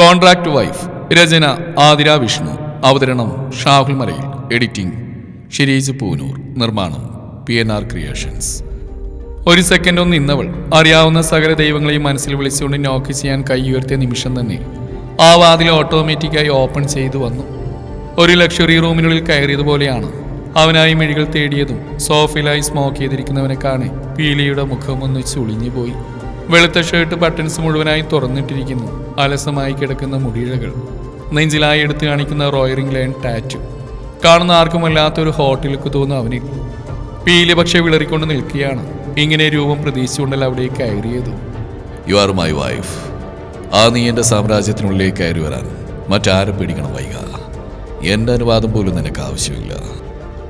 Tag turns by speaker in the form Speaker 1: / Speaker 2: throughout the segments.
Speaker 1: Contract wife രചന ആതിര വിഷ്ണു. അവതരണം Shahul Malayil. Editing Shireej Poonoor. നിർമ്മാണം പി എൻ ആർ ക്രിയേഷൻസ്. ഒരു സെക്കൻഡ് ഒന്ന് ഇന്നവൾ അറിയാവുന്ന സകല ദൈവങ്ങളെയും മനസ്സിൽ വിളിച്ചുകൊണ്ട് നോക്ക് ചെയ്യാൻ കൈ ഉയർത്തിയ നിമിഷം തന്നെ ആ വാതിൽ ഓട്ടോമാറ്റിക്കായി ഓപ്പൺ ചെയ്തു വന്നു. ഒരു ലക്ഷറി റൂമിനുള്ളിൽ കയറിയതുപോലെയാണ്. അവനായി മിഴികൾ തേടിയതും സോഫയിലായി സ്മോക്ക് ചെയ്തിരിക്കുന്നവനെ കാണെ പീലിയുടെ മുഖം ഒന്നിച്ച് ചുളിഞ്ഞു പോയി വെളുത്ത ഷർട്ട് ബട്ടൺസ് മുഴുവനായി തുറന്നിട്ടിരിക്കുന്നു. അലസമായി കിടക്കുന്ന മുടിയിഴകൾ. നെഞ്ചിലായി എടുത്തു കാണിക്കുന്ന റോയറിംഗ് ലൈൻ ടാറ്റു. കാണുന്ന ആർക്കുമല്ലാത്തൊരു ഹോട്ടലിലേക്ക് തോന്നുന്നു അവനിൽ. പീലി പക്ഷെ വിളറിക്കൊണ്ട് നിൽക്കുകയാണ്. ഇങ്ങനെ രൂപം പ്രതീക്ഷിച്ചുകൊണ്ടല്ല അവിടെ കയറിയത്.
Speaker 2: യു ആർ മൈ വൈഫ് ആ നീ എന്റെ സാമ്രാജ്യത്തിനുള്ളിലേക്ക് കയറി വരാൻ മറ്റാരും പേടിക്കണം വൈക. എന്റെ അനുവാദം പോലും നിനക്ക് ആവശ്യമില്ല.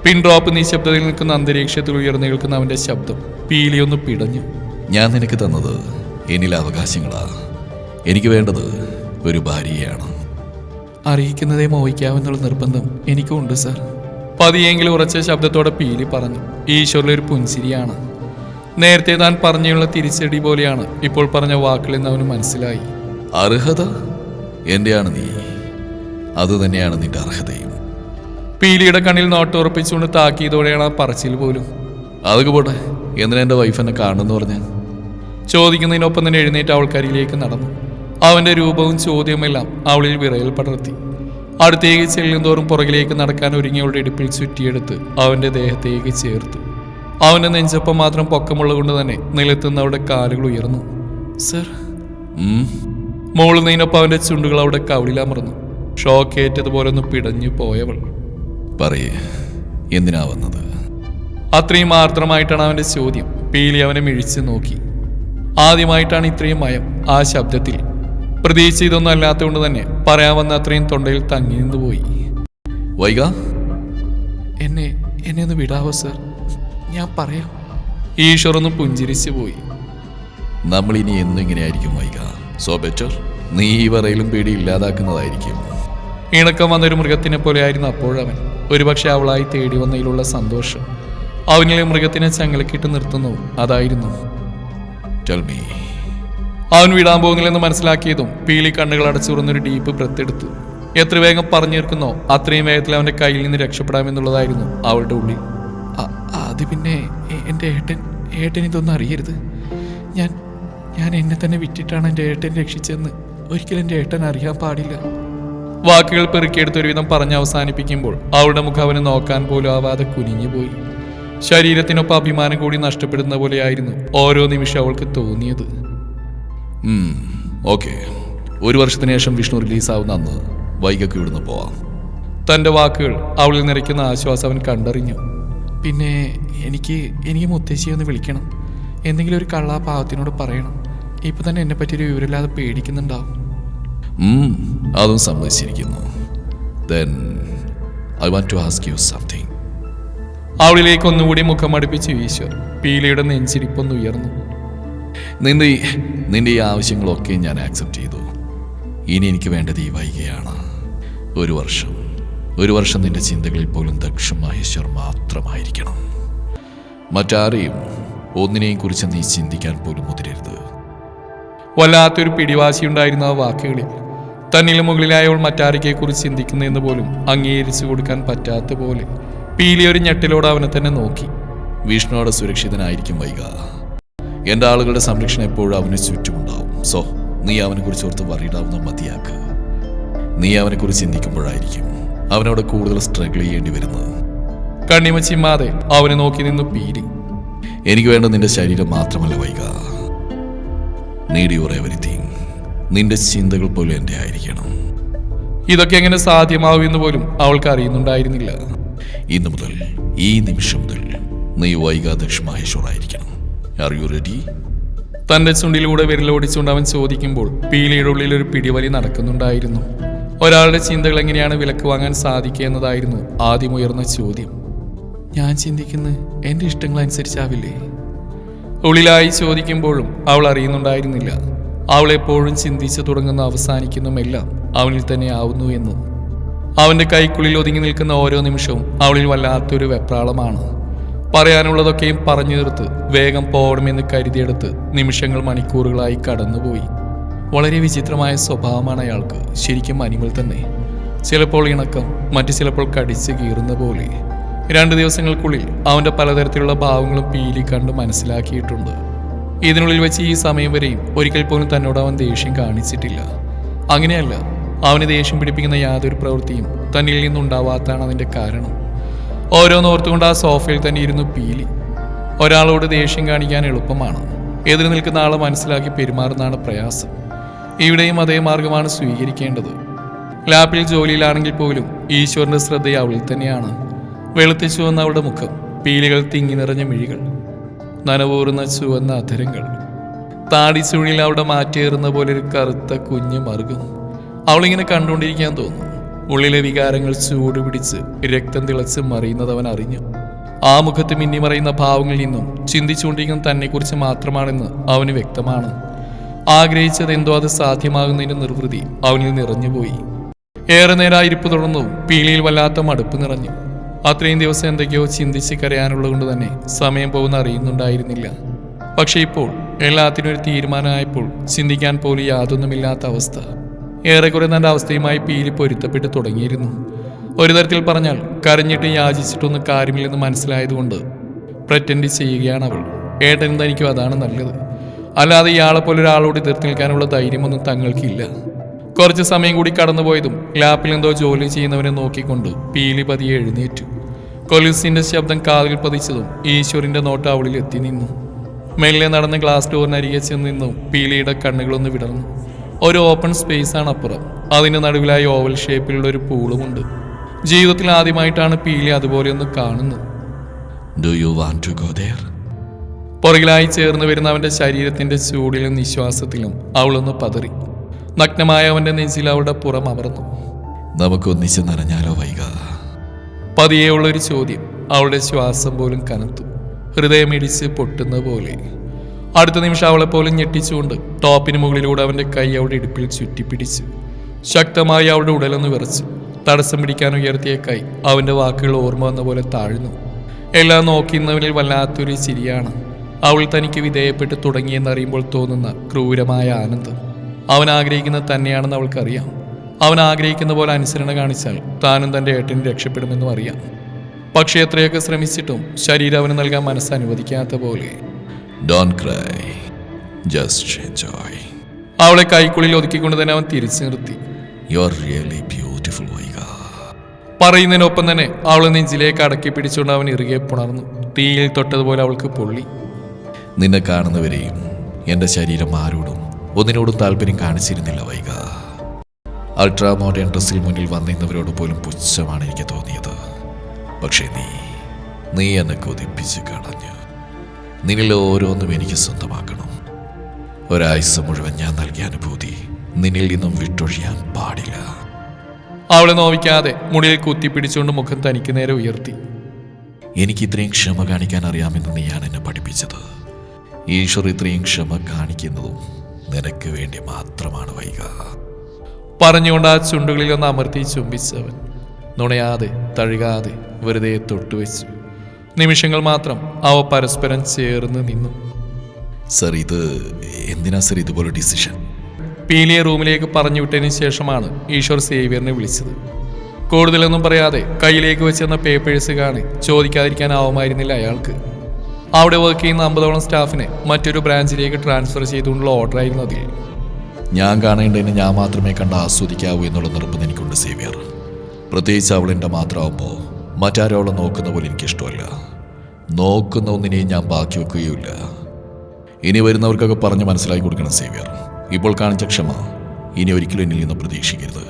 Speaker 1: പിൻഡ്രോപ്പ് ഡ്രോപ്പ് നിശബ്ദതയിൽ നിൽക്കുന്ന അന്തരീക്ഷത്തിൽ ഉയർന്നു നിൽക്കുന്ന അവന്റെ ശബ്ദം പീലിയൊന്ന് പിടഞ്ഞു.
Speaker 2: ഞാൻ നിനക്ക് തന്നത് എന്നിലെ അവകാശങ്ങളാ. എനിക്ക് വേണ്ടത് ഒരു ഭാര്യയാണ്.
Speaker 1: അറിയിക്കുന്നതേ മോഹിക്കാവെന്നുള്ള നിർബന്ധം എനിക്കും ഉണ്ട് സർ. പതിയെങ്കിലും ഉറച്ച ശബ്ദത്തോടെ പീലി പറഞ്ഞു ഈശ്വറിലെ ഒരു പുൻസിരിയാണ്. നേരത്തെ താൻ പറഞ്ഞുള്ള തിരിച്ചടി പോലെയാണ് ഇപ്പോൾ പറഞ്ഞ വാക്കുകളെന്ന് അവന് മനസ്സിലായി.
Speaker 2: അർഹത എന്റെയാണ് നീ. അത് തന്നെയാണ് നിന്റെ അർഹതയും.
Speaker 1: പീലിയുടെ കണ്ണിൽ നോട്ടുറപ്പിച്ചുകൊണ്ട് താക്കിയതോടെയാണ് ആ പറച്ചിൽ പോലും.
Speaker 2: അതൊക്കെ പോട്ടെ എന്തിനാ എന്റെ വൈഫ് എന്നെ കാണുമെന്ന് പറഞ്ഞ?
Speaker 1: ചോദിക്കുന്നതിനൊപ്പം തന്നെ എഴുന്നേറ്റ് അവൾക്കരികിലേക്ക് നടന്നു. അവന്റെ രൂപവും ചോദ്യവുമെല്ലാം അവളിൽ വിറയൽ പടർത്തി. അടുത്തേക്ക് ചെല്ലുന്തോറും പുറകിലേക്ക് നടക്കാൻ ഒരുങ്ങി ഒരുങ്ങിയവളുടെ ഇടുപ്പിൽ ചുറ്റിയെടുത്ത് അവന്റെ ദേഹത്തേക്ക് ചേർത്തു. അവന്റെ നെഞ്ചപ്പം മാത്രം പൊക്കമുള്ളത് കൊണ്ട് തന്നെ നിലത്തുനിന്ന് അവളുടെ കാലുകൾ ഉയർന്നു. സർ? മോളുന്നതിനൊപ്പം അവന്റെ ചുണ്ടുകൾ അവിടെ കവിളിലമർന്നു ഷോക്ക് ഏറ്റതുപോലെ ഒന്ന് പിടഞ്ഞു പോയവൾ.
Speaker 2: പറയേ എന്തിനാ വന്നത്?
Speaker 1: അത്രയും ആർദ്രമായിട്ടാണ് അവന്റെ ചോദ്യം. പീലി അവനെ മിഴിച്ചു നോക്കി. ആദ്യമായിട്ടാണ് ഇത്രയും മയം ആ ശബ്ദത്തിൽ. പ്രതീക്ഷ ഇതൊന്നും അല്ലാത്തതുകൊണ്ട് തന്നെ പറയാമെന്ന അത്രയും തൊണ്ടയിൽ തങ്ങി നിന്ന് പോയി.
Speaker 2: വൈക
Speaker 1: എന്നെ എന്നെ ഒന്ന് വിടാവോ സർ? ഞാൻ പറയാം. ഈശ്വർ ഒന്ന് പുഞ്ചിരിച്ചു പോയി.
Speaker 2: നമ്മൾ ഇനി എന്നും ഇങ്ങനെയായിരിക്കും വൈക സോ ബെറ്റർ നീ ഈ വറയിലും പേടി ഇല്ലാതാക്കുന്നതായിരിക്കും.
Speaker 1: ഇണക്കം വന്നൊരു മൃഗത്തിനെ പോലെ ആയിരുന്നു അപ്പോഴവൻ. ഒരുപക്ഷെ അവളായി തേടി വന്നതിലുള്ള സന്തോഷം. അവനിലെ മൃഗത്തിനെ ചങ്ങലക്കിട്ട് നിർത്തുന്നു. അതായിരുന്നു.
Speaker 2: മീ
Speaker 1: അവൻ വിടാൻ പോകുന്നില്ലെന്ന് മനസ്സിലാക്കിയതും പീലി കണ്ണുകൾ അടച്ചുറന്നൊരു ഡീപ്പ് ബ്രത്ത് എടുത്തു. എത്ര വേഗം പറഞ്ഞു തീർക്കുന്നോ അത്രയും വേഗത്തിൽ അവന്റെ കയ്യിൽ നിന്ന് രക്ഷപ്പെടാമെന്നുള്ളതായിരുന്നു അവളുടെ ഉള്ളിൽ. അത് പിന്നെ എന്റെ ഏട്ടൻ ഏട്ടൻ ഇതൊന്നും അറിയരുത്. ഞാൻ ഞാൻ എന്നെ തന്നെ വിറ്റിട്ടാണ് എന്റെ ഏട്ടൻ രക്ഷിച്ചതെന്ന് ഒരിക്കലും എന്റെ ഏട്ടൻ അറിയാൻ പാടില്ല. വാക്കുകൾ പെറുക്കിയെടുത്ത് ഒരുവിധം പറഞ്ഞ് അവസാനിപ്പിക്കുമ്പോൾ അവളുടെ മുഖം അവന് നോക്കാൻ പോലും ആവാതെ കുനിഞ്ഞുപോയി. ശരീരത്തിനൊപ്പം അഭിമാനം കൂടി നഷ്ടപ്പെടുന്ന പോലെയായിരുന്നു ഓരോ നിമിഷം അവൾക്ക് തോന്നിയത്.
Speaker 2: ഓക്കെ. ഒരു വർഷത്തിന് ശേഷം വിഷ്ണു റിലീസാവുന്ന അന്ന് വൈകൊക്കെ ഇവിടുന്ന് പോവാം.
Speaker 1: തന്റെ വാക്കുകൾ അവളിൽ നിറയ്ക്കുന്ന ആശ്വാസം അവൻ കണ്ടറിഞ്ഞു. പിന്നെ എനിക്ക് എനിക്ക് മുത്തശ്ശിയെ ഒന്ന് വിളിക്കണം. എന്തെങ്കിലും ഒരു കള്ളാ പാവത്തിനോട് പറയണം. ഇപ്പൊ തന്നെ എന്നെ പറ്റിയൊരു വിവരമില്ലാതെ പേടിക്കുന്നുണ്ടാവും.
Speaker 2: അതും സമ്മതിച്ചിരിക്കുന്നു. Then I want to ask you something
Speaker 1: അവളിലേക്ക് ഒന്നുകൂടി മുഖം അടുപ്പിച്ച് ഈശ്വർ പീലിയുടെ നെഞ്ചിരിപ്പൊന്ന് ഉയർന്നു.
Speaker 2: നിന്റെ നിന്റെ ഈ ആവശ്യങ്ങളൊക്കെ ഞാൻ ആക്സെപ്റ്റ് ചെയ്തു. ഇനി എനിക്ക് വേണ്ടത് ഈ വൈകിയാണ്. ഒരു വർഷം. ഒരു വർഷം നിന്റെ ചിന്തകളിൽ പോലും ദക്ഷം മഹേശ്വർ മാത്രമായിരിക്കണം. മറ്റാരെയും ഒന്നിനെയും കുറിച്ച് നീ ചിന്തിക്കാൻ പോലും മുതിരരുത്.
Speaker 1: വല്ലാത്തൊരു പിടിവാശിയുണ്ടായിരുന്ന ആ വാക്കുകളിൽ തന്നിലും മുകളിലായവൾ മറ്റാരിക്കെ കുറിച്ച് ചിന്തിക്കുന്നതെന്ന് പോലും അംഗീകരിച്ചു കൊടുക്കാൻ പറ്റാത്ത പോലെ പീലി ഒരു ഞെട്ടിലോട് അവനെ തന്നെ നോക്കി.
Speaker 2: വിഷ്ണുവോടെ സുരക്ഷിതനായിരിക്കും വൈക. എന്റെ ആളുകളുടെ സംരക്ഷണം എപ്പോഴും അവന് ചുറ്റുമുണ്ടാവും. സോ നീ അവനെ കുറിച്ച് ഓർത്ത് വറിയിടാവുന്ന മതിയാക്ക്. നീ അവനെ കുറിച്ച് ചിന്തിക്കുമ്പോഴായിരിക്കും അവനോട് കൂടുതൽ സ്ട്രഗിൾ ചെയ്യേണ്ടി വരുന്നത്.
Speaker 1: കണ്ണിമച്ചിമാതെ അവനെ നോക്കി നിന്നു പീലി.
Speaker 2: എനിക്ക് വേണ്ട നിന്റെ ശരീരം മാത്രമല്ല വൈക. നീഡ് യുവർ എവറിത്തിങ് നിന്റെ ചിന്തകൾ പോലും എന്റെ ആയിരിക്കണം.
Speaker 1: ഇതൊക്കെ എങ്ങനെ സാധ്യമാവുമെന്ന് പോലും അവൾക്ക് അറിയുന്നുണ്ടായിരുന്നില്ല.
Speaker 2: ഇന്ന് മുതൽ ഈ നിമിഷം മുതൽ നീ വൈക മഹേശ്വറായിരിക്കണം ആർ യു റെഡി
Speaker 1: തന്റെ ചുണ്ടിലൂടെ വിരലോടിച്ചുകൊണ്ട് അവൻ ചോദിക്കുമ്പോൾ പീലിയുടെ ഉള്ളിൽ ഒരു പിടിവലി നടക്കുന്നുണ്ടായിരുന്നു. ഒരാളുടെ ചിന്തകൾ എങ്ങനെയാണ് വിലക്ക് വാങ്ങാൻ സാധിക്കുക എന്നതായിരുന്നു ആദ്യം ഉയർന്ന ചോദ്യം. ഞാൻ ചിന്തിക്കുന്നത് എന്റെ ഇഷ്ടങ്ങൾ അനുസരിച്ചാവില്ലേ? ഉള്ളിലായി ചോദിക്കുമ്പോഴും അവൾ അറിയുന്നുണ്ടായിരുന്നില്ല. അവൾ എപ്പോഴും ചിന്തിച്ചു തുടങ്ങുന്ന അവസാനിക്കുന്നതുമെല്ലാം അവനിൽ തന്നെ ആവുന്നു എന്ന് അവന്റെ കൈക്കുള്ളിൽ ഒതുങ്ങി നിൽക്കുന്ന ഓരോ നിമിഷവും അവളിൽ വല്ലാത്തൊരു വെപ്രാളമാണ്. പറയാനുള്ളതൊക്കെയും പറഞ്ഞു തീർത്ത് വേഗം പോകണമെന്ന് കരുതിയെടുത്ത് നിമിഷങ്ങൾ മണിക്കൂറുകളായി കടന്നുപോയി. വളരെ വിചിത്രമായ സ്വഭാവമാണ് അയാൾക്ക്. ശരിക്കും അനിമൽ തന്നെ. ചിലപ്പോൾ ഇണക്കം മറ്റു ചിലപ്പോൾ കടിച്ച് കീറുന്ന പോലെ. രണ്ട് ദിവസങ്ങൾക്കുള്ളിൽ അവന്റെ പലതരത്തിലുള്ള ഭാവങ്ങളും പീലി കണ്ട് മനസ്സിലാക്കിയിട്ടുണ്ട്. ഇതിനുള്ളിൽ വെച്ച് ഈ സമയം വരെയും ഒരിക്കൽ പോലും തന്നോട് അവൻ ദേഷ്യം കാണിച്ചിട്ടില്ല. അങ്ങനെയല്ല അവന് ദേഷ്യം പിടിപ്പിക്കുന്ന യാതൊരു പ്രവൃത്തിയും തന്നിൽ നിന്നുണ്ടാവാത്തതാണ് അതിന്റെ കാരണം. ഓരോന്നോർത്തുകൊണ്ട് ആ സോഫയിൽ തന്നെ ഇരുന്നു പീലി. ഒരാളോട് ദേഷ്യം കാണിക്കാൻ എളുപ്പമാണ്. എതിർ നിൽക്കുന്ന ആളെ മനസ്സിലാക്കി പെരുമാറുന്നതാണ് പ്രയാസം. ഇവിടെയും അതേ മാർഗമാണ് സ്വീകരിക്കേണ്ടത്. ലാപ്പിൽ ജോലിയിലാണെങ്കിൽ പോലും ഈശ്വരന്റെ ശ്രദ്ധ അവളിൽ തന്നെയാണ്. വെളുത്തി ചുവന്ന അവളുടെ മുഖം പീലികൾ തിങ്ങി നിറഞ്ഞ മിഴികൾ നനവൂറുന്ന ചുവന്ന അധരങ്ങൾ. താടി ചുഴിയിൽ അവിടെ മാറ്റേറുന്ന പോലെ ഒരു കറുത്ത കുഞ്ഞു മറുകും അവളിങ്ങനെ കണ്ടുകൊണ്ടിരിക്കാൻ തോന്നുന്നു. ഉള്ളിലെ വികാരങ്ങൾ ചൂടുപിടിച്ച് രക്തം തിളച്ച് മറിയുന്നത് അവൻ അറിഞ്ഞു. ആ മുഖത്ത് മിന്നിമറയുന്ന ഭാവങ്ങളിൽ നിന്നും ചിന്തിച്ചുകൊണ്ടിരിക്കുന്ന തന്നെക്കുറിച്ച് മാത്രമാണെന്ന് അവന് വ്യക്തമാണ്. ആഗ്രഹിച്ചത് എന്തോ അത് സാധ്യമാകുന്നതിന്റെ നിർവൃതി അവനിൽ നിറഞ്ഞുപോയി. ഏറെ നേരം ഇരിപ്പ് തുടർന്നു പീളിയിൽ വല്ലാത്ത മടുപ്പ് നിറഞ്ഞു. അത്രയും ദിവസം എന്തൊക്കെയോ ചിന്തിച്ച് കരയാനുള്ളത് കൊണ്ട് തന്നെ സമയം പോകുന്ന അറിയുന്നുണ്ടായിരുന്നില്ല. പക്ഷേ ഇപ്പോൾ എല്ലാത്തിനും ഒരു തീരുമാനമായപ്പോൾ ചിന്തിക്കാൻ പോലും യാതൊന്നുമില്ലാത്ത അവസ്ഥ. ഏറെക്കുറെ നല്ല അവസ്ഥയുമായി പീലി പൊരുത്തപ്പെട്ട് തുടങ്ങിയിരുന്നു. ഒരു തരത്തിൽ പറഞ്ഞാൽ കരഞ്ഞിട്ട് യാചിച്ചിട്ടൊന്നും കാര്യമില്ലെന്ന് മനസ്സിലായതുകൊണ്ട് പ്രറ്റൻഡ് ചെയ്യുകയാണ് അവൾ. ഏട്ടനും തനിക്കും അതാണ് നല്ലത്. അല്ലാതെ ഇയാളെ പോലെ ഒരാളോട് എതിർത്ത് നിൽക്കാനുള്ള ധൈര്യമൊന്നും തങ്ങൾക്കില്ല. കുറച്ച് സമയം കൂടി കടന്നുപോയതും ലാപ്പിൽ എന്തോ ജോലി ചെയ്യുന്നവനെ നോക്കിക്കൊണ്ട് പീലി പതിയെ എഴുന്നേറ്റു. കൊലിസിന്റെ ശബ്ദം കാതിൽ പതിച്ചതും ഈശ്വറിന്റെ നോട്ട് അവളിൽ എത്തി നിന്നു. മെല്ലെ നടന്ന് ഗ്ലാസ് ഡോറിനരികെ ചെന്ന് നിന്നും പീലിയുടെ കണ്ണുകളൊന്ന് വിടർന്നു. ഒരു ഓപ്പൺ സ്പേസ് ആണ് അപ്പുറം. അതിന് നടുവിലായി ഓവൽ ഷേപ്പിലുള്ള ഒരു പൂളുമുണ്ട് ജീവിതത്തിൽ ആദ്യമായിട്ടാണ് പീലി അതുപോലെയൊന്ന് കാണുന്നത്.
Speaker 2: Do you want to go
Speaker 1: പുറകിലായി ചേർന്ന് വരുന്ന അവന്റെ ശരീരത്തിന്റെ ചൂടിലും നിശ്വാസത്തിലും അവളൊന്ന് പതറി. നഗ്നമായ അവന്റെ നെഞ്ചിൽ അവളുടെ പുറം അമർന്നു.
Speaker 2: നമുക്കൊന്നിച്ച് നനഞ്ഞാലോ വൈക?
Speaker 1: പതിയെ ഉള്ളൊരു ചോദ്യം അവളുടെ ശ്വാസം പോലും കനത്തു. ഹൃദയമിടിച്ച് പൊട്ടുന്ന പോലെ. അടുത്ത നിമിഷം അവളെ പോലും ഞെട്ടിച്ചുകൊണ്ട് ടോപ്പിന് മുകളിലൂടെ അവന്റെ കൈ അവളുടെ ഇടുപ്പിൽ ചുറ്റിപ്പിടിച്ച് ശക്തമായി അവളുടെ ഉടലൊന്ന് വിറച്ചു തടസ്സം പിടിക്കാൻ ഉയർത്തിയ കൈ അവന്റെ വാക്കുകൾ ഓർമ്മ വന്ന പോലെ താഴ്ന്നു. എല്ലാം നോക്കുന്നവരിൽ വല്ലാത്തൊരു ചിരിയാണ്. അവൾ തനിക്ക് വിധേയപ്പെട്ട് തുടങ്ങിയെന്നറിയുമ്പോൾ തോന്നുന്ന ക്രൂരമായ ആനന്ദം. അവൻ ആഗ്രഹിക്കുന്നത് തന്നെയാണെന്ന് അവൾക്കറിയാം. അവൻ ആഗ്രഹിക്കുന്ന പോലെ അനുസരണ കാണിച്ചാൽ താനും തന്റെ ഏട്ടനും രക്ഷപ്പെടുമെന്നും അറിയാം. പക്ഷേ എത്രയൊക്കെ ശ്രമിച്ചിട്ടും ശരീരം അവന് നൽകാൻ മനസ്സ് അനുവദിക്കാത്ത പോലെ
Speaker 2: ഡോൺ ക്രൈ ജസ്റ്റ് എൻജോയ്
Speaker 1: അവളെ കൈക്കുള്ളിൽ ഒതുക്കിക്കൊണ്ട് തന്നെ അവൻ തിരിച്ചു നിർത്തി.
Speaker 2: യു ആർ റിയലി ബ്യൂട്ടിഫുൾ വൈക
Speaker 1: പറയുന്നതിനൊപ്പം തന്നെ അവളെ നെഞ്ചിലേക്ക് അടക്കി പിടിച്ചുകൊണ്ട് അവൻ ഇറുകെ പുണർന്നു. തീയിൽ തൊട്ടതുപോലെ അവൾക്ക് പൊള്ളി.
Speaker 2: നിന്നെ കാണുന്നവരെയും എന്റെ ശരീരം ആരോടും ഒന്നിനോടും താല്പര്യം കാണിച്ചിരുന്നില്ല വൈക അൾട്രാ മോഡേൺ ഡ്രസ്സിൽ മുന്നിൽ വന്നിരുന്നവരോട് പോലും പുച്ഛമാണ് എനിക്ക് തോന്നിയത്. പക്ഷേ നീ നീ എന്നെ കൊതിപ്പിച്ച് കളഞ്ഞു. നിന്നിൽ ഓരോന്നും എനിക്ക് സ്വന്തമാക്കണം. ഒരായുസ് മുഴുവൻ ഞാൻ നൽകിയ അനുഭൂതി നിന്നിൽ നിന്നും വിട്ടൊഴിയാൻ പാടില്ല.
Speaker 1: അവളെ നോവിക്കാതെ മുടിയിൽ കുത്തിപ്പിടിച്ചുകൊണ്ട് മുഖം തനിക്ക് നേരെ ഉയർത്തി.
Speaker 2: എനിക്ക് ഇത്രയും ക്ഷമ കാണിക്കാൻ അറിയാമെന്ന് നീയാണ് എന്നെ പഠിപ്പിച്ചത്. ഈശ്വർ ഇത്രയും ക്ഷമ കാണിക്കുന്നതും നിനക്ക് വേണ്ടി മാത്രമാണ് വൈക.
Speaker 1: പറഞ്ഞുകൊണ്ട് ആ ചുണ്ടുകളിൽ ഒന്ന് അമർത്തി ചുംബിച്ചവൻ. നുണയാതെ തഴുകാതെ വെറുതെ തൊട്ടുവെച്ചു. നിമിഷങ്ങൾ മാത്രം അവ പരസ്പരം ചേർന്ന് നിന്നു.
Speaker 2: സർ ഇത് എന്തിനാ സർ ഇതുപോലെ ഡിസിഷൻ?
Speaker 1: പീലിയെ റൂമിലേക്ക് പറഞ്ഞു വിട്ടതിന് ശേഷമാണ് ഈശ്വർ സേവിയറിനെ വിളിച്ചത്. കൂടുതലൊന്നും പറയാതെ കയ്യിലേക്ക് വെച്ചിരുന്ന പേപ്പേഴ്സ് കാണി ചോദിക്കാതിരിക്കാനാവുമായിരുന്നില്ല അയാൾക്ക്. അവിടെ വർക്ക് ചെയ്യുന്ന അമ്പതോളം സ്റ്റാഫിനെ മറ്റൊരു ബ്രാഞ്ചിലേക്ക് ട്രാൻസ്ഫർ ചെയ്തുകൊണ്ടുള്ള ഓർഡറായിരുന്നു അതിൽ.
Speaker 2: ഞാൻ കാണേണ്ടതിന് ഞാൻ മാത്രമേ കണ്ട് ആസ്വദിക്കാവൂ എന്നുള്ള നിർബന്ധം എനിക്കുണ്ട് സേവിയർ. പ്രത്യേകിച്ച് അവൾ എന്റെ മാത്രമാകുമ്പോൾ മറ്റാരോളം നോക്കുന്ന പോലെ എനിക്കിഷ്ടമല്ല. നോക്കുന്ന ഒന്നിനെയും ഞാൻ ബാക്കി വെക്കുകയില്ല. ഇനി വരുന്നവർക്കൊക്കെ പറഞ്ഞ് മനസ്സിലാക്കി കൊടുക്കണം സേവ്യർ. ഇപ്പോൾ കാണിച്ച ക്ഷമ ഇനി ഒരിക്കലും എന്നിൽ നിന്ന് പ്രതീക്ഷിക്കരുത്.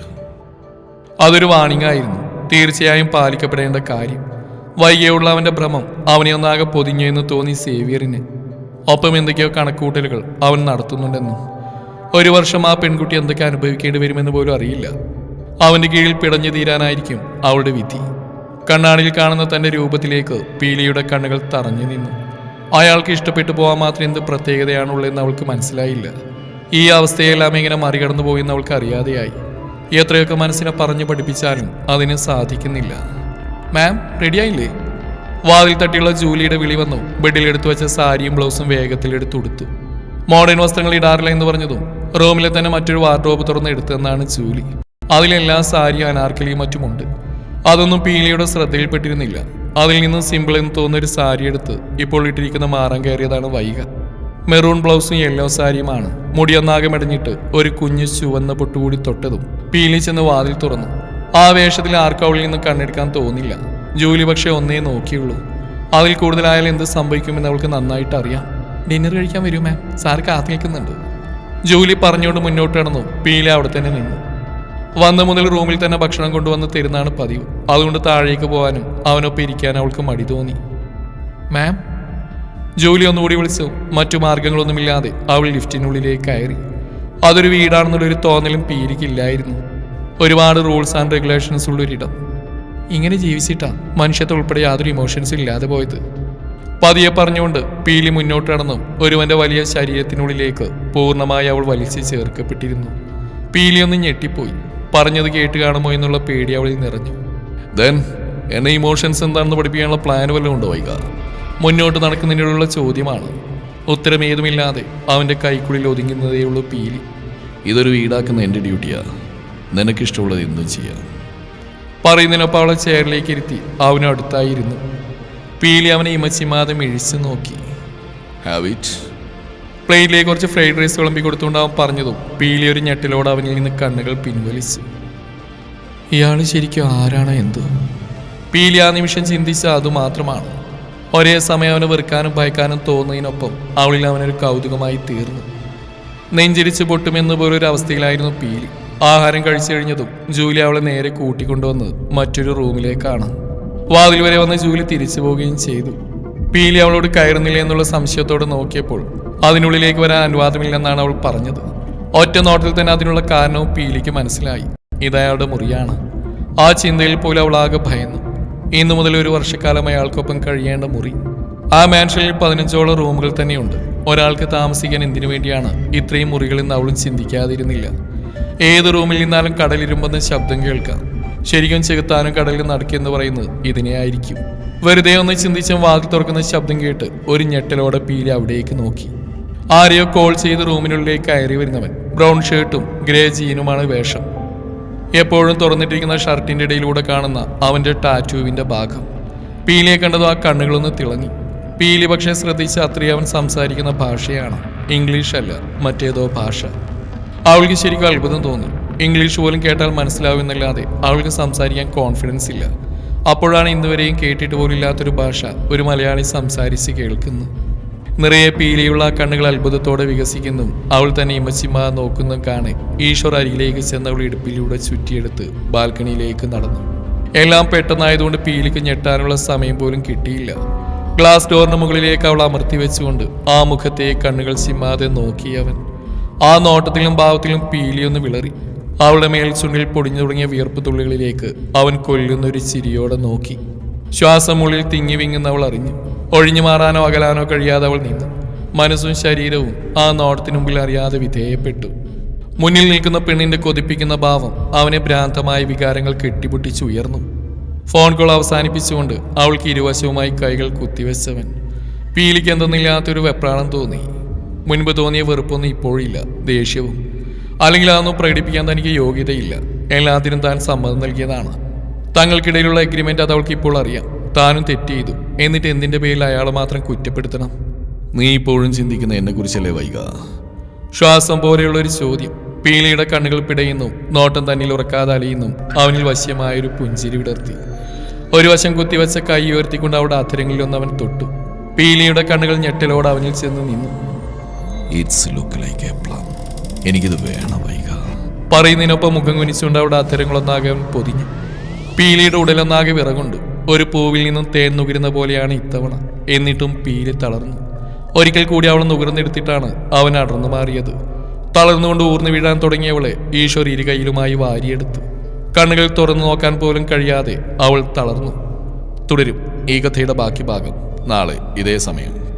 Speaker 1: അതൊരു വാണിംഗ് ആയിരുന്നു തീർച്ചയായും പാലിക്കപ്പെടേണ്ട കാര്യം. വൈകിയുള്ള അവന്റെ ഭ്രമം അവനെ ഒന്നാകെ പൊതിഞ്ഞു എന്ന് തോന്നി സേവിയറിന്. ഒപ്പം എന്തൊക്കെയോ കണക്കൂട്ടലുകൾ അവൻ നടത്തുന്നുണ്ടെന്നും ഒരു വർഷം ആ പെൺകുട്ടി എന്തൊക്കെ അനുഭവിക്കേണ്ടി വരുമെന്ന് പോലും അറിയില്ല. അവന്റെ കീഴിൽ പിടഞ്ഞു തീരാനായിരിക്കും അവളുടെ വിധി. കണ്ണാടിയിൽ കാണുന്ന തന്റെ രൂപത്തിലേക്ക് പീലിയുടെ കണ്ണുകൾ തറഞ്ഞു നിന്നു. അയാൾക്ക് ഇഷ്ടപ്പെട്ടു പോകാൻ മാത്രം എന്ത് പ്രത്യേകതയാണുള്ളതെന്ന് അവൾക്ക് മനസ്സിലായില്ല. ഈ അവസ്ഥയെല്ലാം എങ്ങനെ മറികടന്നു പോയെന്ന് അവൾക്ക് അറിയാതെയായി. എത്രയൊക്കെ മനസ്സിനെ പറഞ്ഞു പഠിപ്പിച്ചാലും അതിന് സാധിക്കുന്നില്ല. മാം റെഡിയായില്ലേ? വാതിൽ തട്ടിയുള്ള ജൂലിയുടെ വിളി വന്നു. ബെഡിൽ എടുത്തു വെച്ച സാരിയും ബ്ലൗസും വേഗത്തിൽ എടുത്തുടുത്തു മോഡേൺ വസ്ത്രങ്ങൾ ഇടാറില്ല എന്ന് പറഞ്ഞതും റൂമിലെ തന്നെ മറ്റൊരു വാർഡ്രോബ് തുറന്ന് എടുത്തതെന്നാണ് ജൂലി. അതിലെല്ലാ സാരി അനാർക്കലിയും മറ്റുമുണ്ട്. അതൊന്നും പീലിയുടെ ശ്രദ്ധയിൽപ്പെട്ടിരുന്നില്ല. അതിൽ നിന്ന് സിമ്പിൾ എന്ന് തോന്നുന്ന ഒരു സാരി എടുത്ത് ഇപ്പോൾ ഇട്ടിരിക്കുന്ന മാറാൻ കയറിയതാണ് വൈക മെറൂൺ ബ്ലൗസും യെല്ലോ സാരിയുമാണ്. മുടിയൊന്നാകെ മെടഞ്ഞിട്ട് ഒരു കുഞ്ഞ് ചുവന്ന പൊട്ടുകൂടി തൊട്ടതും പീലി ചെന്ന് വാതിൽ തുറന്നു. ആ വേഷത്തിൽ ആർക്കും അവളിൽ നിന്ന് കണ്ണെടുക്കാൻ തോന്നില്ല. ജൂലി പക്ഷേ ഒന്നേ നോക്കിയുള്ളൂ. അതിൽ കൂടുതലായാൽ എന്ത് സംഭവിക്കുമെന്ന് അവൾക്ക് നന്നായിട്ട് അറിയാം. ഡിന്നർ കഴിക്കാൻ വരൂ മാം സാർ കാത്തു നിൽക്കുന്നുണ്ട് ജൂലി പറഞ്ഞുകൊണ്ട് മുന്നോട്ട് നടന്നു. പീലി അവിടെ തന്നെ നിന്നു. വന്ന മുതൽ റൂമിൽ തന്നെ ഭക്ഷണം കൊണ്ടുവന്ന് തരുന്നതാണ് പതിവ്. അതുകൊണ്ട് താഴേക്ക് പോകാനും അവനൊപ്പം ഇരിക്കാൻ അവൾക്ക് മടി തോന്നി. മാം ജോലി ഒന്നുകൂടി വിളിച്ചു? മറ്റു മാർഗങ്ങളൊന്നുമില്ലാതെ. അവൾ ലിഫ്റ്റിനുള്ളിലേക്ക് കയറി. അതൊരു വീടാണെന്നുള്ളൊരു തോന്നലും പീരിക്കില്ലായിരുന്നു ഒരുപാട് റൂൾസ് ആൻഡ് റെഗുലേഷൻസ് ഉള്ളൊരിടം. ഇങ്ങനെ ജീവിച്ചിട്ടാ? മനുഷ്യത്തെ ഉൾപ്പെടെ യാതൊരു ഇമോഷൻസും ഇല്ലാതെ പോയത്. പതിയെ പറഞ്ഞുകൊണ്ട് പീലി മുന്നോട്ട് നടന്നു. ഒരുവന്റെ വലിയ ശരീരത്തിനുള്ളിലേക്ക് പൂർണമായി അവൾ വലിച്ചു ചേർക്കപ്പെട്ടിരുന്നു. പീലിയൊന്ന് ഞെട്ടിപ്പോയി. പറഞ്ഞത് കേട്ട് കാണുമോ എന്നുള്ള പേടി അവളിൽ നിറഞ്ഞു.
Speaker 2: ദെൻ എന്നെ ഇമോഷൻസ് എന്താണെന്ന് പഠിപ്പിക്കാനുള്ള പ്ലാൻ വല്ലതും ഉണ്ടോ വൈക?
Speaker 1: മുന്നോട്ട് നടക്കുന്നതിനുള്ള ചോദ്യമാണ്. ഉത്തരം ഏതുമില്ലാതെ അവന്റെ കൈക്കുള്ളിൽ ഒതുങ്ങുന്നതേയുള്ളൂ പീലി.
Speaker 2: ഇതൊരു വീടാക്കുന്ന എന്റെ ഡ്യൂട്ടിയാ നിനക്കിഷ്ടമുള്ളത് എന്തും ചെയ്യാം.
Speaker 1: പറയുന്നതിനൊപ്പം അവളെ ചെയറിലേക്ക് ഇരുത്തി അവനടുത്തായിരുന്നു. പീലി അവനെ ഇമച്ചിമാതെ മിഴിച്ചു നോക്കി.
Speaker 2: ഹാവ് ഇറ്റ്
Speaker 1: പ്ലേറ്റിലേക്ക് കുറച്ച് ഫ്രൈഡ് റൈസ് വിളമ്പി കൊടുത്തുകൊണ്ട് അവൻ പറഞ്ഞതും പീലിയൊരു ഞെട്ടിലോട് അവനിൽ നിന്ന് കണ്ണുകൾ പിൻവലിച്ചു. ഇയാൾ ശരിക്കും ആരാണോ എന്ത്? പീലി ആ നിമിഷം ചിന്തിച്ച അതുമാത്രമാണ് ഒരേ സമയം അവനെ വെറുക്കാനും ഭയക്കാനും തോന്നുന്നതിനൊപ്പം അവളിൽ അവനൊരു കൗതുകമായി തീർന്നു. നെഞ്ചിരിച്ച് പൊട്ടുമെന്ന് പോലൊരു അവസ്ഥയിലായിരുന്നു പീലി. ആഹാരം കഴിച്ചു കഴിഞ്ഞതും ജൂലി അവളെ നേരെ കൂട്ടിക്കൊണ്ടുവന്ന് മറ്റൊരു റൂമിലേക്കാണ്. വാതിൽ വരെ വന്ന് ജൂലി തിരിച്ചു പോവുകയും ചെയ്തു. പീലി അവളോട് കയറുന്നില്ല എന്നുള്ള സംശയത്തോടെ നോക്കിയപ്പോൾ അതിനുള്ളിലേക്ക് വരാൻ അനുവാദമില്ലെന്നാണ് അവൾ പറഞ്ഞത്. ഒറ്റ നോട്ടിൽ തന്നെ അതിനുള്ള കാരണവും പീലിക്ക് മനസ്സിലായി. ഇതയാളുടെ മുറിയാണ്. ആ ചിന്തയിൽ പോലും അവൾ ആകെ ഭയന്നു. ഇന്നു മുതൽ ഒരു വർഷക്കാലം അയാൾക്കൊപ്പം കഴിയേണ്ട മുറി. ആ മാൻഷനിൽ പതിനഞ്ചോളം റൂമുകൾ തന്നെയുണ്ട്. ഒരാൾക്ക് താമസിക്കാൻ എന്തിനു വേണ്ടിയാണ് ഇത്രയും മുറികളെന്ന് അവളും ചിന്തിക്കാതിരുന്നില്ല. ഏത് റൂമിൽ നിന്നാലും കടലിരുമ്പെന്ന് ശബ്ദം കേൾക്കാം. ശരിക്കും ചെകുത്താനും കടലിൽ നടക്കിയെന്ന് പറയുന്നത് ഇതിനെ ആയിരിക്കും. വെറുതെ ഒന്ന് ചിന്തിച്ചും വാതിൽ തുറക്കുന്ന ശബ്ദം കേട്ട് ഒരു ഞെട്ടലോടെ പീലി അവിടേക്ക് നോക്കി. ആരെയോ കോൾ ചെയ്ത് റൂമിനുള്ളിലേക്ക് കയറി വരുന്നവൻ. ബ്രൗൺ ഷർട്ടും ഗ്രേ ജീനുമാണ് വേഷം. എപ്പോഴും തുറന്നിട്ടിരിക്കുന്ന ഷർട്ടിന്റെ ഇടയിലൂടെ കാണുന്ന അവന്റെ ടാറ്റുവിന്റെ ഭാഗം. പീലിയെ കണ്ടതും ആ കണ്ണുകളൊന്ന് തിളങ്ങി. പീലി പക്ഷേ ശ്രദ്ധിച്ച് അത്രയും അവൻ സംസാരിക്കുന്ന ഭാഷയാണ്. ഇംഗ്ലീഷ് അല്ല മറ്റേതോ ഭാഷ. അവൾക്ക് ശരിക്കും അത്ഭുതം തോന്നി. ഇംഗ്ലീഷ് പോലും കേട്ടാൽ മനസ്സിലാവുമെന്നല്ലാതെ അവൾക്ക് സംസാരിക്കാൻ കോൺഫിഡൻസ് ഇല്ല. അപ്പോഴാണ് ഇന്നുവരെയും കേട്ടിട്ട് പോലും ഇല്ലാത്തൊരു ഭാഷ ഒരു മലയാളി സംസാരിച്ച് കേൾക്കുന്നു നിറയെ പീലിയുള്ള കണ്ണുകൾ അത്ഭുതത്തോടെ വികസിക്കുന്നു. അവൾ തന്നെ ഇമച്ചിമ്മ നോക്കുന്ന കാണെ ഈശ്വർ അരികിലേക്ക് ചെന്ന് അവൾ ഇടുപ്പിലൂടെ ചുറ്റിയെടുത്ത് ബാൽക്കണിയിലേക്ക് നടന്നു. എല്ലാം പെട്ടെന്നായതുകൊണ്ട് പീലിക്ക് ഞെട്ടാനുള്ള സമയം പോലും കിട്ടിയില്ല. ഗ്ലാസ് ഡോറിന് മുകളിലേക്ക് അവൾ അമർത്തി വെച്ചുകൊണ്ട് ആ മുഖത്തെ കണ്ണുകൾ ചിമ്മാതെ നോക്കി അവൻ. ആ നോട്ടത്തിലും ഭാവത്തിലും പീലിയൊന്ന് വിളറി. അവളുടെ മേൽ ചുണ്ടിൽ പൊടിഞ്ഞു തുടങ്ങിയ വിയർപ്പ് തുള്ളികളിലേക്ക് അവൻ കൊല്ലുന്ന ഒരു ചിരിയോടെ നോക്കി. ശ്വാസം ഉള്ളിൽ തിങ്ങി വിങ്ങുന്ന അവൾ അറിഞ്ഞു. ഒഴിഞ്ഞു മാറാനോ അകലാനോ കഴിയാതെ അവൾ നിന്നു. മനസ്സും ശരീരവും ആ നോട്ടത്തിനു മുമ്പിൽ അറിയാതെ വിധേയപ്പെട്ടു. മുന്നിൽ നിൽക്കുന്ന പെണ്ണിന്റെ കൊതിപ്പിക്കുന്ന ഭാവം അവനെ ഭ്രാന്തമായ വികാരങ്ങൾ കെട്ടിപ്പൊട്ടിച്ച് ഉയർന്നു. ഫോൺ കോൾ അവസാനിപ്പിച്ചുകൊണ്ട് അവൾക്ക് ഇരുവശവുമായി കൈകൾ കുത്തിവെച്ചവൻ. പീലിക്ക് എന്തെന്നില്ലാത്തൊരു വെപ്രാണം തോന്നി. മുൻപ് തോന്നിയ വെറുപ്പൊന്നും ഇപ്പോഴില്ല ദേഷ്യവും. അല്ലെങ്കിൽ അതൊന്നും പ്രകടിപ്പിക്കാൻ തനിക്ക് യോഗ്യതയില്ല. എല്ലാത്തിനും താൻ സമ്മതം നൽകിയതാണ്. തങ്ങൾക്കിടയിലുള്ള എഗ്രിമെന്റ് അത് അവൾക്ക് ഇപ്പോൾ അറിയാം. താനും തെറ്റ് ചെയ്തു എന്നിട്ട് എന്തിന്റെ പേരിൽ അയാളെ മാത്രം കുറ്റപ്പെടുത്തണം?
Speaker 2: നീ ഇപ്പോഴും ചിന്തിക്കുന്ന എന്നെക്കുറിച്ചല്ലേ വൈക?
Speaker 1: ശ്വാസം പോലെയുള്ള ഒരു ചോദ്യം. പീലിയുടെ കണ്ണുകൾ പിടയുന്നു. നോട്ടം തന്നിൽ ഉറക്കാതെ അലിയുന്നു. അവനിൽ വശ്യമായൊരു പുഞ്ചിരി വിടർത്തി. ഒരു വശം കുത്തിവച്ച കൈ ഉയർത്തിക്കൊണ്ട് അവിടെ അധരങ്ങളിലൊന്ന് അവൻ തൊട്ടു. പീലിയുടെ കണ്ണുകൾ ഞെട്ടലോടെ അവനിൽ ചെന്ന് നിന്നു.
Speaker 2: ഇറ്റ്സ് ലുക്ക് ലൈക്ക് എ എനിക്കിത് വേണം വൈക.
Speaker 1: പറയുന്നതിനൊപ്പം മുഖം കുനിച്ചുകൊണ്ട് അവിടെ അധരങ്ങളൊന്നാകെ അവൻ പൊതിഞ്ഞു. പീലിയുടെ ഉടലൊന്നാകെ വിറകൊണ്ടു. ഒരു പൂവിൽ നിന്നും തേൻ നുകരുന്ന പോലെയാണ് ഇത്തവണ. എന്നിട്ടും പീലി തളർന്നു. ഒരിക്കൽ കൂടി അവൾ നുകർന്നെടുത്തിട്ടാണ് അവൻ അടർന്നു മാറിയത്. തളർന്നുകൊണ്ട് ഊർന്നു വീഴാൻ തുടങ്ങിയവളെ ഈശ്വർ ഇരു കൈയിലുമായി വാരിയെടുത്തു. കണ്ണുകൾ തുറന്നു നോക്കാൻ പോലും കഴിയാതെ അവൾ തളർന്നു. തുടരും ഈ കഥയുടെ ബാക്കി ഭാഗം നാളെ ഇതേ സമയം.